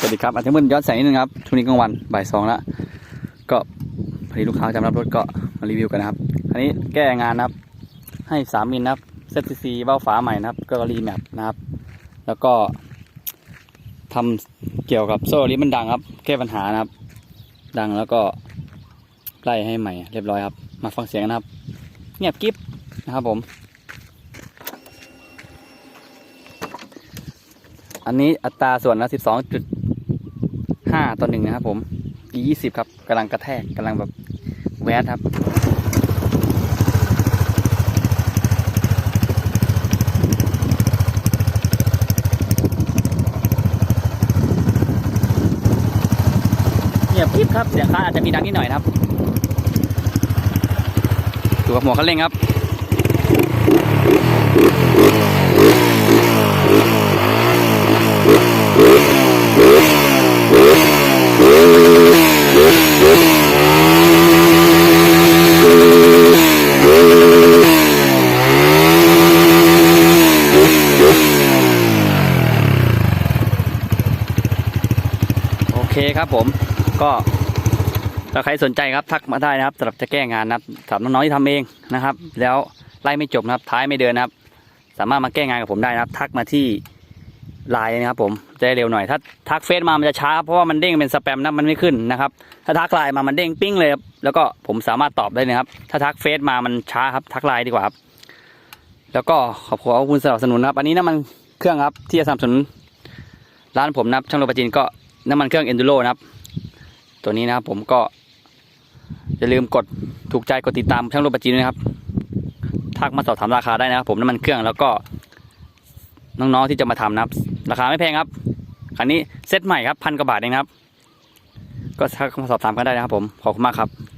สวัสดีครับอาจจะมืดย้อนแสงนิดนึงครับช่วงนี้กลางวันบ่ายสองแล้วก็พอดีลูกค้าจำรับรถก็มารีวิวกันนะครับ อันนี้แก้งานนะครับ ให้สามมิลนะครับเซตซีเบ้าฝาใหม่นะครับ ก็รีแมปนะครับ แล้วก็ทำเกี่ยวกับโซ่ลิมันดังครับ แก้ปัญหานะครับ ดังแล้วก็ไล่ให้ใหม่เรียบร้อยครับ มาฟังเสียงนนะครับ เงียบกิ๊บนะครับผม อันนี้อัตราส่วนละสิบสองจุด ห้าต่อหนึ่งนะครับผม e ยี่สิบครับกำลังกระแทกกำลังแบบแวดครับเงียบกริบครับเสียงค้าอาจจะมีดังนิดหน่อยนะครับดูกับหัวคันเร่งครับ คครับผมก็ถ้าใครสนใจครับทักมาได้นะครับสำหรับจะแก้งานนะครับสำหรับน้องๆที่ทำเองนะครับ แล้วไล่ไม่จบนะครับ ท้ายไม่เดินนะครับ สามารถมาแก้งานกับผมได้นะครับ ทักมาที่ไลน์นะครับผมจะได้เร็วหน่อย ถ้าทักเฟซมามันจะช้าเพราะว่ามันเด้งเป็นสแปมนะมันไม่ขึ้นนะครับ ถ้าทักไลน์มามันเด้งปิ้งเลยครับแล้วก็ผมสามารถตอบได้เลยครับ ถ้าทักเฟซมามันช้าครับทักไลน์ดีกว่าครับแล้วก็ขอบคุณสนับสนุนนะครับ อันนี้น้ำมันเครื่องครับที่จะสนับสนุนร้านผมนะครับช่างโรบจินก็ น้ำมันเครื่อง Enduro นะครับ ตัวนี้นะครับผมก็อย่าลืมกดถูกใจกดติดตามช่างรบจินด้วยนะครับทักมาสอบถามราคาได้นะครับ ผมน้ำมันเครื่องแล้วก็น้องๆที่จะมาทำนะครับ ราคาไม่แพงครับคันนี้เซ็ตใหม่ครับพันกว่าบาทเองครับ ก็ทักมาสอบถามกันได้นะครับผมขอบคุณมากครับ